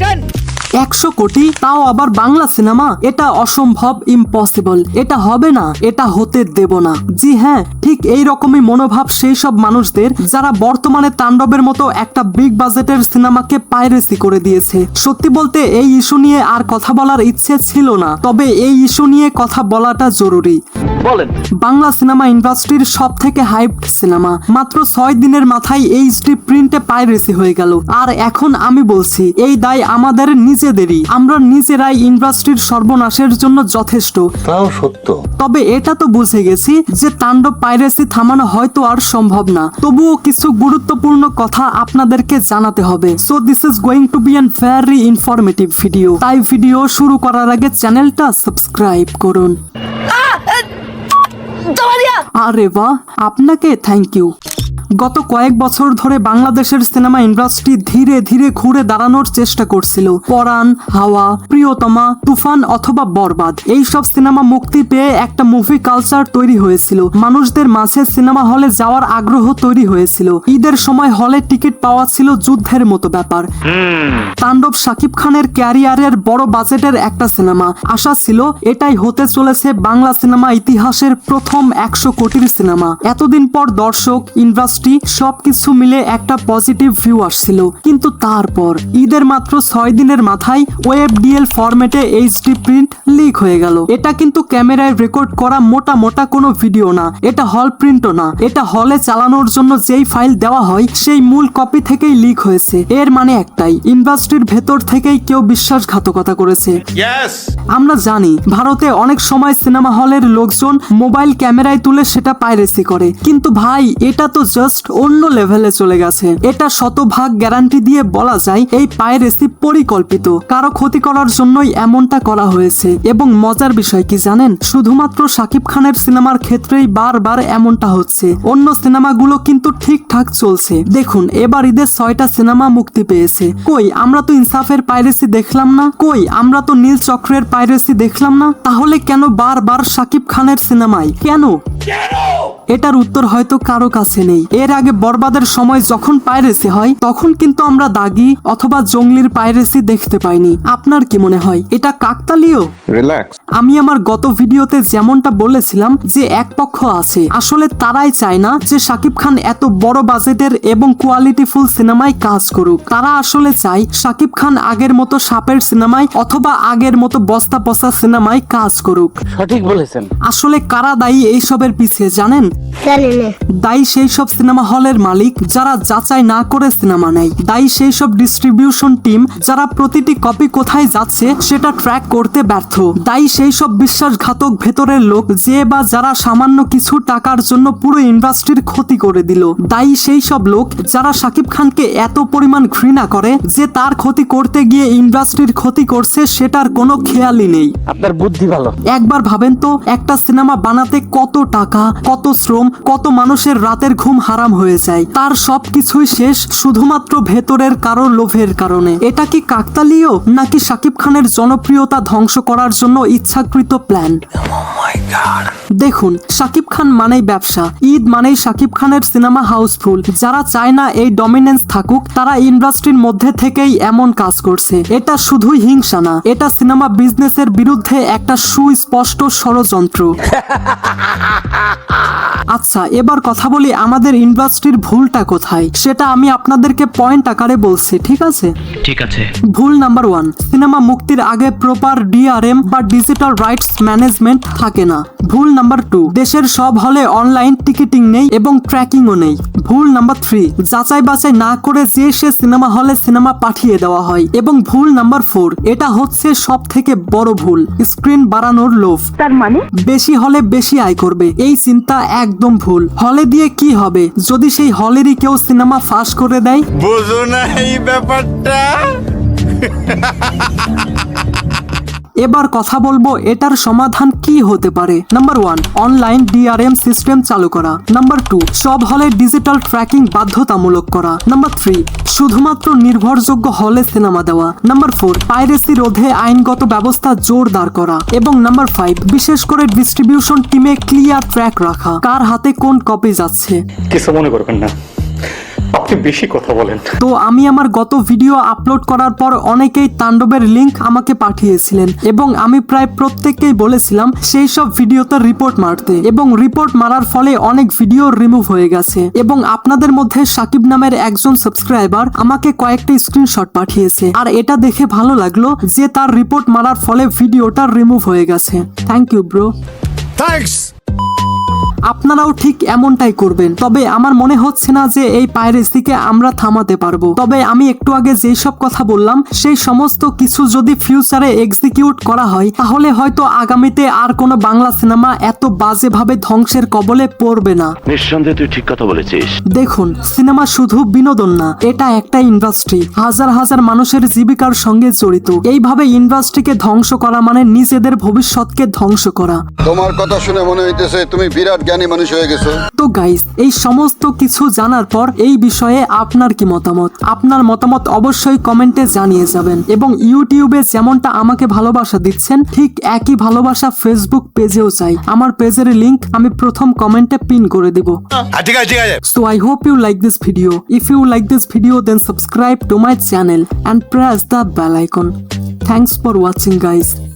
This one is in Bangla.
অ্যাকশন একশো কোটি, তাও আবার বাংলা সিনেমা? এটা অসম্ভব ইম্পসিবল এটা হবে না, এটা হতে দেব না। জি হ্যাঁ ঠিক এই রকমই মনোভাব সেই সব মানুষদের যারা বর্তমানে তাণ্ডবের মতো একটা বিগ বাজেটের সিনেমাকে পাইরেসি করে দিয়েছে। সত্যি বলতে এই ইস্যু নিয়ে আর কথা বলার ইচ্ছে ছিল না, তবে এই ইস্যু নিয়ে কথা বলাটা জরুরি। বলেন। বাংলা সিনেমা ইন্ডাস্ট্রির সব থেকে হাইপড সিনেমা। মাত্র ছয় দিনের মাথায় এইচডি প্রিন্টে পাইরেসি হয়ে গেল। আর এখন আমি বলছি এই দায় আমাদের নিজেদেরই। আমরা নিজেরাই ইন্ডাস্ট্রির সর্বনাশের জন্য যথেষ্ট। তাও সত্য। তবে এটা তো বুঝে গেছি যে তাণ্ডব পাইরেসি থামানো হয়তো আর সম্ভব না। তবুও কিছু গুরুত্বপূর্ণ কথা আপনাদেরকে জানাতে হবে। So this is going to be an very informative video তাই ভিডিও শুরু করার আগে চ্যানেলটা সাবস্ক্রাইব করুন। আরে বাহ আপনাকে থ্যাংক ইউ গত কয়েক বছর ধরে বাংলাদেশের সিনেমা ইন্ডাস্ট্রি ধীরে ধীরে ঘুরে দাঁড়ানোর চেষ্টা করছিল। পরাণ, হাওয়া, প্রিয়তমা, তুফান অথবা বরবাদ। এই সব সিনেমা মুক্তি পেয়ে একটা মুভি কালচার তৈরি হয়েছিল। মানুষদের মাঝে সিনেমা হলে যাওয়ার আগ্রহ তৈরি হয়েছিল। ঈদের সময় হলে টিকিট পাওয়া ছিল যুদ্ধের মতো ব্যাপার। তাণ্ডব শাকিব খানের ক্যারিয়ারের বড় বাজেটের একটা সিনেমা। আশা ছিল এটাই হতে চলেছে বাংলা সিনেমা ইতিহাসের প্রথম একশো কোটির সিনেমা। এতদিন পর দর্শক, ইন্ডাস্ট্রি সবকিছু মিলে একটা পজিটিভ ভিউ আসছিল। কিন্তু তারপর ঈদের মাত্র ছয় দিনের মাথায় ওয়েব ডিএল ফরম্যাটে এইচডি প্রিন্ট লিক হয়ে গেল। এটা কিন্তু ক্যামেরায় রেকর্ড করা মোটা মোটা কোনো ভিডিও না। এটা হল প্রিন্টও না। এটা হলে চালানোর জন্য যেই ফাইল দেওয়া হয় সেই মূল কপি থেকেই লিক হয়েছে। এর মানে একটাই ইন্ডাস্ট্রির ভেতর থেকেই কেউ বিশ্বাসঘাতকতা করেছে। আমরা জানি ভারতে অনেক সময় সিনেমা হলের লোকজন মোবাইল ক্যামেরায় তুলে সেটা পাইরেসি করে। কিন্তু ভাই এটা তো জাস্ট অন্য লেভেলে চলে গেছে। এটা শতভাগ গ্যারান্টি দিয়ে বলা যায় এই পাইরেসি পরিকল্পিত। কারও ক্ষতি করার জন্যই এমনটা করা হয়েছে। এবং মজার বিষয় কি জানেন? শুধুমাত্র শাকিব খানের সিনেমার ক্ষেত্রেই বারবার এমনটা হচ্ছে। অন্য সিনেমাগুলো কিন্তু ঠিকঠাক চলছে। দেখুন, এবার ঈদের ছয়টা সিনেমা মুক্তি পেয়েছে। কই, আমরা তো ইনসাফের পাইরেসি দেখলাম না? কই, আমরা তো নীল চক্রের পাইরেসি দেখলাম না? তাহলে কেন বারবার সাকিব খানের সিনেমায়? কেন? এটার উত্তর হয়তো কারও কাছে নেই। এর আগে বরবাদের সময় যখন পাইরেসি হয় তখন কিন্তু আমরা দাগি অথবা জঙ্গলির পাইরেসি দেখতে পাইনি। আপনার কি মনে হয় এটা কাকতালীয়? রিল্যাক্স আমি আমার গত ভিডিওতে যেমনটা বলেছিলাম যে এক পক্ষ আছে আসলে তারাই চায় না যে শাকিব খান এত বড় বাজেটের এবং কোয়ালিটিফুল সিনেমায় কাজ করুক। তারা আসলে চায় শাকিব খান আগের মতো সাপের সিনেমায় অথবা আগের মতো বস্তা পচা সিনেমায় কাজ করুক। সঠিক বলেছেন। আসলে কারা দায়ী এইসবের পিছিয়ে জানেন? দায়ী সেই সব সিনেমা হলের মালিক যারা যাচাই না করে সিনেমা নেয়। দায়ী সেই সব ডিস্ট্রিবিউশন টিম যারা প্রতিটি কপি কোথায় যাচ্ছে সেটা ট্র্যাক করতে ব্যর্থ। দায়ী সেই সব বিশ্বাসঘাতক ভেতরের লোক যে বা যারা সামান্য কিছু টাকার জন্য পুরো ইন্ডাস্ট্রির ক্ষতি করে দিল। দায়ী সেই সব লোক যারা শাকিব খানকে এত পরিমাণ ঘৃণা করে যে তার ক্ষতি করতে গিয়ে ইন্ডাস্ট্রির ক্ষতি করছে সেটার কোনো খেয়ালই নেই। আপনার বুদ্ধি ভালো। একবার ভাবেন তো একটা সিনেমা বানাতে কত টাকা কত শ্রম কত মানুষের রাতের ঘুম হারাম হয়ে যায়। তার সবকিছুই শেষ শুধুমাত্র ভেতরের কারও লোভের কারণে। এটা কি কাকতালীয়, নাকি সাকিব খানের জনপ্রিয়তা ধ্বংস করার জন্য ইচ্ছাকৃত প্ল্যান দেখুন শাকিব খান মানেই ব্যবসা। ঈদ মানেই শাকিব খানের সিনেমা হাউসফুল। যারা চায় না এই ডমিনেন্স থাকুক তারা ইন্ডাস্ট্রির মধ্যে থেকেই এমন কাজ করছে। এটা শুধুই হিংসা না এটা সিনেমা বিজনেসের বিরুদ্ধে একটা সুস্পষ্ট ষড়যন্ত্র। আচ্ছা এবার কথা বলি আমাদের ইন্ডাস্ট্রির ভুলটা কোথায়? সেটা আমি আপনাদেরকে পয়েন্ট আকারে বলছি ঠিক আছে? ঠিক আছে। ভুল নাম্বার ওয়ান সিনেমা মুক্তির আগে প্রপার ডিআরএম বা ডিজিটাল রাইটস ম্যানেজমেন্ট থাকে না। ভুল নাম্বার টু। দেশের সব হলে অনলাইন টিকিটিং নেই এবং ট্র্যাকিংও নেই। ভুল নাম্বার থ্রি যাচাই বাছাই না করে যে সে সিনেমা হলে সিনেমা পাঠিয়ে দেওয়া হয়। এবং ভুল নাম্বার ফোর এটা হচ্ছে সব থেকে বড় ভুল স্ক্রিন বাড়ানোর লোভ। তার মানে? বেশি হলে বেশি আয় করবে এই চিন্তা একদম ভুল। হলে দিয়ে কি হবে? যদি সেই হলেরই কেউ সিনেমা ফাঁস করে দেয়? বুঝো না এই ব্যাপারটা। এবার কথা বলব এটার সমাধান কি হতে পারে? Number one online DRM system চালু করা। নাম্বার টু সব হলে ডিজিটাল ট্র্যাকিং বাধ্যতামূলক করা। নাম্বার থ্রি শুধুমাত্র নির্ভরযোগ্য হলে সিনেমা দেওয়া। নাম্বার ফোর পাইরেসি রোধে আইনগত ব্যবস্থা জোরদার করা। এবং নাম্বার ফাইভ বিশেষ করে ডিস্ট্রিবিউশন টিমে ক্লিয়ার ট্র্যাক রাখা। কার হাতে কোন কপি যাচ্ছে? কিছু মনে করবেন না। আপনি বেশি কথা বলেন। তো আমি আমার গত ভিডিও আপলোড করার পর অনেকেই তাণ্ডবের লিংক আমাকে পাঠিয়েছিলেন এবং আমি প্রায় প্রত্যেককেই বলেছিলাম সেই সব ভিডিওতে রিপোর্ট মারতে এবং রিপোর্ট মারার ফলে অনেক ভিডিও রিমুভ হয়ে গেছে এবং আপনাদের মধ্যে সাকিব নামের একজন সাবস্ক্রাইবার আমাকে কয়েকটি স্ক্রিনশট পাঠিয়েছে। আর এটা দেখে ভালো লাগল যে তার রিপোর্ট মারার ফলে ভিডিওটা রিমুভ হয়ে গেছে। থ্যাংক ইউ ব্রো থ্যাঙ্কস আপনারাও ঠিক এমনটাই করবেন। তবে আমার মনে হচ্ছে না যে এই পাইরেসিকে আমরা থামাতে পারব। তবে আমি একটু আগে যেই সব কথা বললাম সেই সমস্ত কিছু যদি ফিউচারে এক্সিকিউট করা হয় তাহলে হয়তো আগামীতে আর কোনো বাংলা সিনেমা এত বাজেভাবে ধ্বংসের কবলে পড়বে না। নিঃসন্দেহে তুই ঠিক কথা বলেছিস। দেখুন সিনেমা শুধু বিনোদন না এটা একটা ইন্ডাস্ট্রি হাজার হাজার মানুষের জীবিকার সঙ্গে জড়িত। এইভাবে ইন্ডাস্ট্রিকে ধ্বংস করা মানে নিজেদের ভবিষ্যৎকে ধ্বংস করা। তোমার কথা শুনে মনে হইতেছে তুমি বিরাট জ্ঞানী মানুষ হয়ে গেছো তো গাইস এই সমস্ত কিছু জানার পর এই বিষয়ে আপনার কি মতামত আপনার মতামত অবশ্যই কমেন্টে জানিয়ে যাবেন এবং ইউটিউবে যেমনটা আমাকে ভালোবাসা দিচ্ছেন ঠিক একই ভালোবাসা ফেসবুক পেজেও চাই আমার পেজের লিংক আমি প্রথম কমেন্টে পিন করে দিব ঠিক আছে ঠিক আছে So I hope you like this video. If you like this video then subscribe to my channel and press the bell icon. Thanks for watching guys.